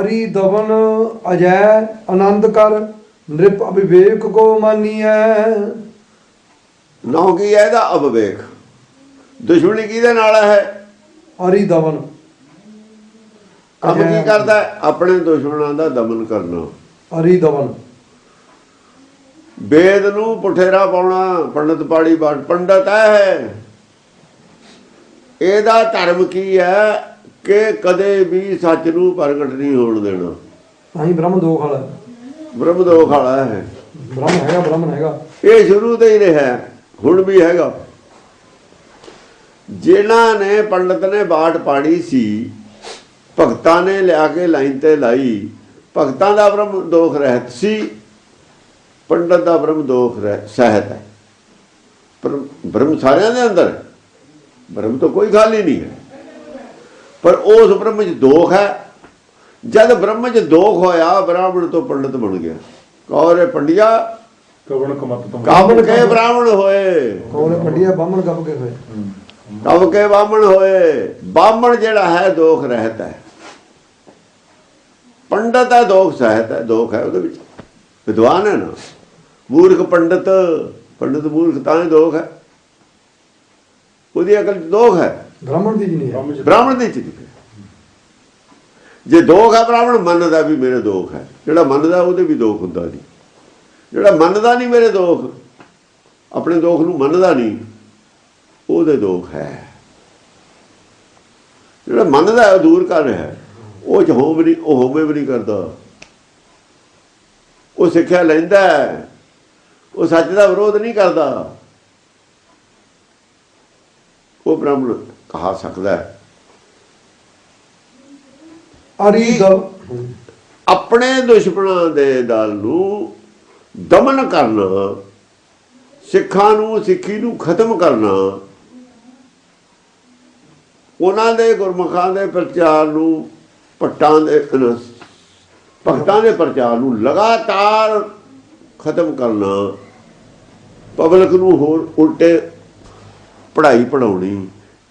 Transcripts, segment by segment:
ਅਰੀ ਦਵਨ ਅਜੈ ਆਨੰਦ ਕਰ ਨ੍ਰਿਪ ਅਭਿਵੇਕ ਕੋ ਮਾਨੀਐ। ਨੌ ਕੀ ਹੈ ਇਹਦਾ ਅਵਵੇਕ ਦੁਸ਼ਮਣੀ ਕਿਹਦੇ ਨਾਲ ਹੈ? ਅਰੀ ਦਵਨ। ਕੰਮ ਕੀ ਕਰਦਾ? ਆਪਣੇ ਦੁਸ਼ਮਣਾਂ ਦਾ ਦਮਨ ਕਰਨਾ। ਅਰੀ ਦਵਨ। ਵੇਦ ਨੂੰ ਪੁਠੇਰਾ ਪਾਉਣਾ ਪੰਡਤ ਪਾੜੀ ਪੰਡਤ ਹੈ। ਇਹਦਾ ਧਰਮ ਕੀ ਹੈ? ਕਿ ਕਦੇ ਵੀ ਸੱਚ ਨੂੰ ਪ੍ਰਗਟ ਨਹੀਂ ਹੋਣ ਦੇਣਾ। ਤਾਂ ਹੀ ਬ੍ਰਹਮ ਦੋਖ ਵਾਲਾ। ਬ੍ਰਹਮ ਦੋਖ ਵਾਲਾ ਹੈ। ਬ੍ਰਹਮ ਹੈਗਾ ਬ੍ਰਹਮ ਹੈਗਾ। ਇਹ ਸ਼ੁਰੂ ਤੋਂ ਹੀ ਰਿਹਾ ਹੁਣ ਵੀ ਹੈਗਾ। ਜਿਨ੍ਹਾਂ ਨੇ ਪੰਡਤ ਨੇ ਬਾਟ ਪਾੜੀ ਸੀ ਭਗਤਾਂ ਨੇ ਲਿਆ ਕੇ ਲਾਈਨ ਤੇ ਲਾਈ। ਭਗਤਾਂ ਦਾ ਬ੍ਰਹਮ ਦੋਖ ਰਹਿਤ ਸੀ ਪੰਡਤ ਦਾ ਬ੍ਰਹਮ ਦੋਖ ਰਹਿ ਸਹਿਤ ਹੈ। ਪਰ ਬ੍ਰਹਮ ਸਾਰਿਆਂ ਦੇ ਅੰਦਰ ਬ੍ਰਹਮ ਤੋਂ ਕੋਈ ਖਾਲੀ ਨਹੀਂ ਹੈ। ਪਰ ਉਸ ਬ੍ਰਹਮ 'ਚ ਦੋਖ ਹੈ। ਜਦ ਬ੍ਰਹਮ 'ਚ ਦੋਖ ਹੋਇਆ ਬ੍ਰਾਹਮਣ ਤੋਂ ਪੰਡਤ ਬਣ ਗਿਆ। ਕੌਰੇ ਪੰਡਿਆ? ਕਵਣ ਕਮਤ ਤੋਂ ਕਾਬਲ ਕੇ ਬ੍ਰਾਹਮਣ ਹੋਏ? ਕੋਲੇ ਪੰਡਿਆ? ਬਾਹਮਣ ਗੱਪ ਕੇ ਹੋਏ। ਕਬ ਕੇ ਬਾਹਮਣ ਹੋਏ। ਬਾਹਮਣ ਜਿਹੜਾ ਹੈ ਦੋਖ ਰਹਿਤ ਹੈ। ਪੰਡਤ ਹੈ ਦੋਖ ਸਹਿਤ ਹੈ। ਦੋਖ ਹੈ ਉਹਦੇ ਵਿੱਚ। ਵਿਦਵਾਨ ਹੈ ਨਾ। ਮੂਰਖ ਪੰਡਤ। ਪੰਡਤ ਮੂਰਖ ਤਾਂ ਹੀ ਦੋਖ ਹੈ। ਉਹਦੀ ਅਕਲ ਦੋਖ ਹੈ। ਬ੍ਰਾਹਮਣ ਦੀ ਨਹੀਂ ਹੈ। ਬ੍ਰਾਹਮਣ ਦੀ ਚੀਜ਼ ਹੈ ਜੇ ਦੋਖ ਹੈ ਬ੍ਰਾਹਮਣ ਮੰਨਦਾ ਵੀ ਮੇਰੇ ਦੋਖ ਹੈ। ਜਿਹੜਾ ਮੰਨਦਾ ਉਹਦੇ ਵੀ ਦੋਖ ਹੁੰਦਾ ਨਹੀਂ। ਜਿਹੜਾ ਮੰਨਦਾ ਨਹੀਂ ਮੇਰੇ ਦੋਖ ਆਪਣੇ ਦੋਖ ਨੂੰ ਮੰਨਦਾ ਨਹੀਂ ਉਹਦੇ ਦੋਖ ਹੈ। ਜਿਹੜਾ ਮੰਨਦਾ ਹੈ ਉਹ ਦੂਰ ਕਰ ਰਿਹਾ ਉਹ ਚ ਹੋਮ ਨਹੀਂ ਉਹ ਹੋਮੇ ਵੀ ਨਹੀਂ ਕਰਦਾ। ਉਹ ਸਿੱਖਿਆ ਲੈਂਦਾ ਹੈ। ਉਹ ਸੱਚ ਦਾ ਵਿਰੋਧ ਨਹੀਂ ਕਰਦਾ। ਉਹ ਬ੍ਰਾਹਮਣ ਕਹਾ ਸਕਦਾ ਹੈ। ਅਰੀ ਆਪਣੇ ਦੁਸ਼ਮਣਾਂ ਦੇ ਦਲ ਨੂੰ ਦਮਨ ਕਰਨਾ ਸਿੱਖਾਂ ਨੂੰ ਸਿੱਖੀ ਨੂੰ ਖਤਮ ਕਰਨਾ ਉਹਨਾਂ ਦੇ ਗੁਰਮੁਖਾਂ ਦੇ ਪ੍ਰਚਾਰ ਨੂੰ ਪੱਟਾਂ ਦੇ ਭਗਤਾਂ ਦੇ ਪ੍ਰਚਾਰ ਨੂੰ ਲਗਾਤਾਰ ਖਤਮ ਕਰਨਾ ਪਬਲਿਕ ਨੂੰ ਹੋਰ ਉਲਟੇ ਪੜ੍ਹਾਈ ਪੜਾਉਣੀ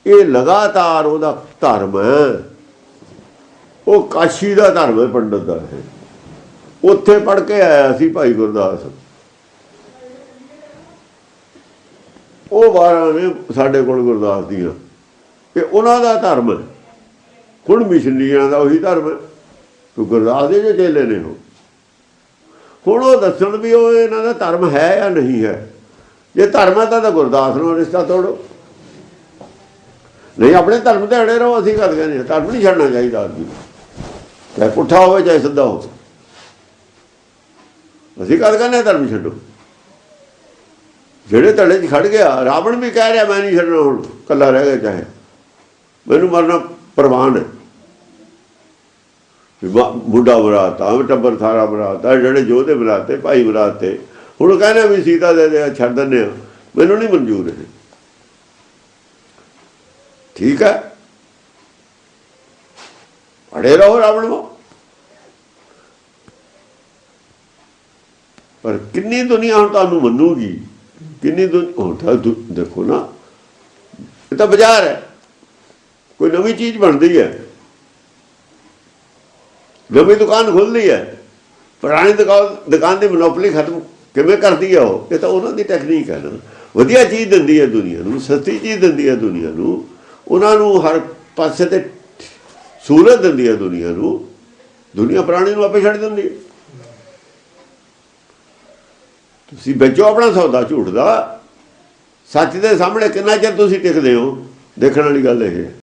ਇਹ ਲਗਾਤਾਰ ਉਹਦਾ ਧਰਮ ਹੈ। ਉਹ ਕਾਸ਼ੀ ਦਾ ਧਰਮ ਹੈ, ਪੰਡਤ ਦਾ ਹੈ। ਉੱਥੇ ਪੜ ਕੇ ਆਇਆ ਸੀ ਭਾਈ ਗੁਰਦਾਸ। ਉਹ ਵਾਰਾਂ ਨੇ ਸਾਡੇ ਕੋਲ ਗੁਰਦਾਸ ਦੀਆਂ। ਇਹ ਉਹਨਾਂ ਦਾ ਧਰਮ ਹੁਣ ਮਿਸ਼ਨੀਆਂ ਦਾ ਉਹੀ ਧਰਮ ਹੈ। ਤੂੰ ਗੁਰਦਾਸ ਦੇ ਜੇ ਚੇਲੇ ਨੇ ਉਹ। ਹੁਣ ਉਹ ਦੱਸਣ ਵੀ ਉਹ ਇਹਨਾਂ ਦਾ ਧਰਮ ਹੈ ਜਾਂ ਨਹੀਂ ਹੈ। ਜੇ ਧਰਮ ਹੈ ਤਾਂ ਤਾਂ ਗੁਰਦਾਸ ਨੂੰ ਰਿਸ਼ਤਾ ਤੋੜੋ। ਨਹੀਂ ਆਪਣੇ ਧਰਮ ਤੇ ਅੜੇ ਰਹੋ ਅਸੀਂ ਗੱਲ ਕਹਿੰਦੇ ਹਾਂ, ਧਰਮ ਨਹੀਂ ਛੱਡਣਾ ਚਾਹੀਦਾ ਆਦਮੀ ਨੂੰ। ਚਾਹੇ ਪੁੱਠਾ ਹੋਵੇ ਚਾਹੇ ਸਿੱਧਾ ਹੋਵੇ। ਅਸੀਂ ਗੱਲ ਕਹਿੰਦੇ ਹਾਂ ਧਰਮ ਛੱਡੋ। ਜਿਹੜੇ ਧੜੇ 'ਚ ਖੜ ਗਿਆ ਰਾਵਣ ਵੀ ਕਹਿ ਰਿਹਾ ਮੈਂ ਨਹੀਂ ਛੱਡਣਾ ਹੁਣ ਕੱਲਾ ਰਹਿ ਗਿਆ ਚਾਹੇ। ਮੈਨੂੰ ਮਰਨਾ ਪ੍ਰਵਾਨ ਹੈ। ਵੀ ਵਾ- ਬੁੱਢਾ ਬਰਾਤਾ ਟੱਬਰ ਸਾਰਾ ਬਰਾਤਾ ਜਿਹੜੇ ਜੋਧੇ ਬਰਾਤੇ ਭਾਈ ਬਰਾਤੇ। ਹੁਣ ਕਹਿੰਦੇ ਵੀ ਸੀਤਾ ਦੇ ਦੇ ਛੱਡ ਦਿੰਦੇ ਆ। ਮੈਨੂੰ ਨਹੀਂ ਮਨਜ਼ੂਰ ਹੈ ਠੀਕ ਹੈ? ਅੜੇ ਰਹੋ ਰਾਵਣ ਨੂੰ। ਪਰ ਕਿੰਨੀ ਦੁਨੀਆ ਹੁਣ ਤੁਹਾਨੂੰ ਮੰਨੂਗੀ? ਕਿੰਨੀ ਦੁਨੀਆ ਹੁਣ ਤਾਂ ਦੁ- ਦੇਖੋ ਨਾ, ਇਹ ਤਾਂ ਬਾਜ਼ਾਰ ਹੈ। ਕੋਈ ਨਵੀਂ ਚੀਜ਼ ਬਣਦੀ ਹੈ। ਨਵੀਂ ਦੁਕਾਨ ਖੁੱਲਦੀ ਹੈ। ਪੁਰਾਣੀ ਦੁਕਾਨ ਦੁਕਾਨ ਦੀ ਮੋਨੋਪੋਲੀ ਖਤਮ ਕਿਵੇਂ ਕਰਦੀ ਹੈ ਉਹ? ਇਹ ਤਾਂ ਉਹਨਾਂ ਦੀ ਟੈਕਨੀਕ ਹੈ ਨਾ। ਵਧੀਆ ਚੀਜ਼ ਦਿੰਦੀ ਹੈ ਦੁਨੀਆ ਨੂੰ, ਸਸਤੀ ਚੀਜ਼ ਦਿੰਦੀ ਹੈ ਦੁਨੀਆ ਨੂੰ। ਉਹਨਾਂ ਨੂੰ ਹਰ ਪਾਸੇ ਤੇ ਸਹੂਲਤ ਦਿੰਦੀ ਹੈ ਦੁਨੀਆ ਨੂੰ। ਦੁਨੀਆ ਪੁਰਾਣੀ ਨੂੰ ਆਪੇ ਛੱਡ ਦਿੰਦੀ ਹੈ। ਤੁਸੀਂ ਵੇਚੋ ਆਪਣਾ ਸੌਦਾ ਝੂਠ ਦਾ। ਸੱਚ ਦੇ ਸਾਹਮਣੇ ਕਿੰਨਾ ਚਿਰ ਤੁਸੀਂ ਟਿਕਦੇ ਹੋ? ਦੇਖਣ ਵਾਲੀ ਗੱਲ ਇਹ ਹੈ।